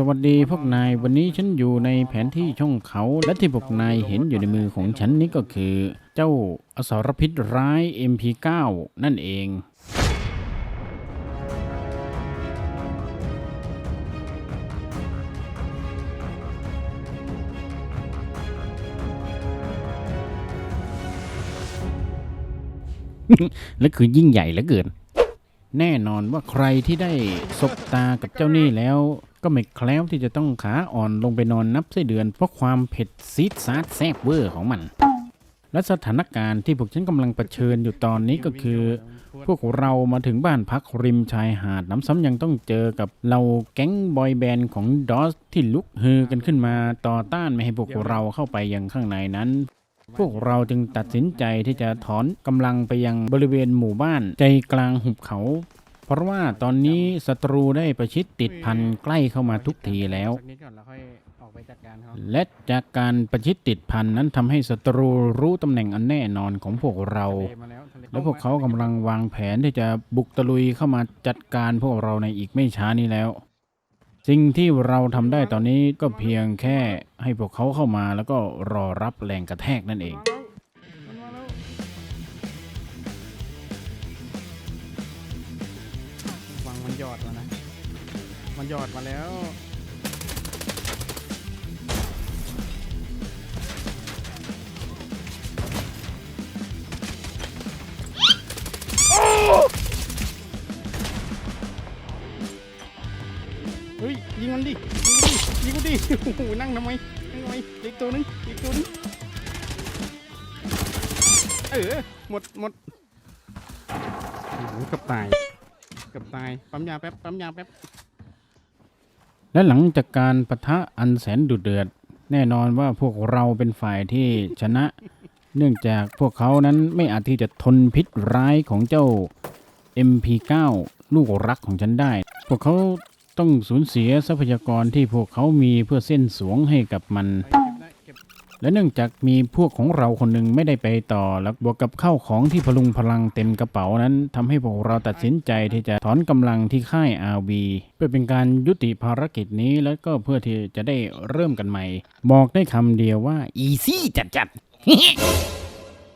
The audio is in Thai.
สวัสดีพวกนายวันนี้ฉันอยู่ในแผนที่ช่องเขาและที่พวกนายเห็นอยู่ในมือของฉันนี้ก็คือ เจ้าอสรพิษร้าย MP9 นั่นเอง และคือยิ่งใหญ่เหลือเกิน แน่นอนว่าใครที่ได้สบตากับเจ้านี่แล้ว ก็ไม่แคล้วที่จะต้องขาอ่อนลงไปนอนนับไส้เดือน เพราะความเผ็ดซีดซาดแซ่บเวอร์ของมัน และสถานการณ์ที่พวกฉันกำลังเผชิญอยู่ตอนนี้ก็คือ พวกเรามาถึงบ้านพักริมชายหาดน้ำซ้ำยังต้องเจอกับเราแก๊งบอยแบนด์ของดอสที่ลุกฮือกันขึ้นมาต่อต้านไม่ให้พวกเราเข้าไปยังข้างในนั้นพวกเราจึงตัดสินใจที่จะถอนกำลังไปยังบริเวณหมู่บ้านใจกลางหุบเขา เพราะว่าตอนนี้ศัตรูได้ประชิดติดพันใกล้เข้ามาทุกทีแล้ว สักนิดก่อนแล้วค่อยออกไปจัดการเขาและจากการประชิดติดพันนั้นทำให้ศัตรูรู้ตำแหน่งอันแน่นอนของพวกเรา ทะเลมาแล้วทะเลแล้วพวกเขากำลังวางแผนที่จะบุกตะลุยเข้ามาจัดการพวกเราในอีกไม่ช้านี้แล้ว สิ่งที่เราทำได้ตอนนี้ก็เพียงแค่ให้พวกเขาเข้ามาแล้วก็รอรับแรงกระแทกนั่นเอง มันหยอดมานะ มันหยอดมาแล้วเฮ้ยยิงมันดิยิงมันดิยิงมันดิโอ้โหนั่งทำไมนั่งทำไมอีกตัวนึงอีกตัวนึงเออหมดหมดโอ้โหกับตาย เกับตายปั๊มยาแป๊บปั๊มยาแป๊บและหลังจากการประทะอันแสนดุเดือด แน่นอนว่าพวกเราเป็นฝ่ายที่ชนะ เนื่องจากพวกเขานั้นไม่อาจที่จะทนพิษร้ายของเจ้า MP9 ลูกรักของฉันได้ พวกเขาต้องสูญเสียทรัพยากรที่พวกเขามีเพื่อเส้นสวงให้กับมัน และเนื่องจากมีพวกของเราคนหนึ่งไม่ได้ไปต่อ แล้วบวกกับเข้าของที่พลุงพลังเต็มกระเป๋านั้นทำให้พวกเราตัดสินใจที่จะถอนกำลังที่ค่ายอาวีเพื่อเป็นการยุติภารกิจนี้แล้วก็เพื่อที่จะได้เริ่มกันใหม่ บอกได้คำเดียวว่า easy จัดจัดๆ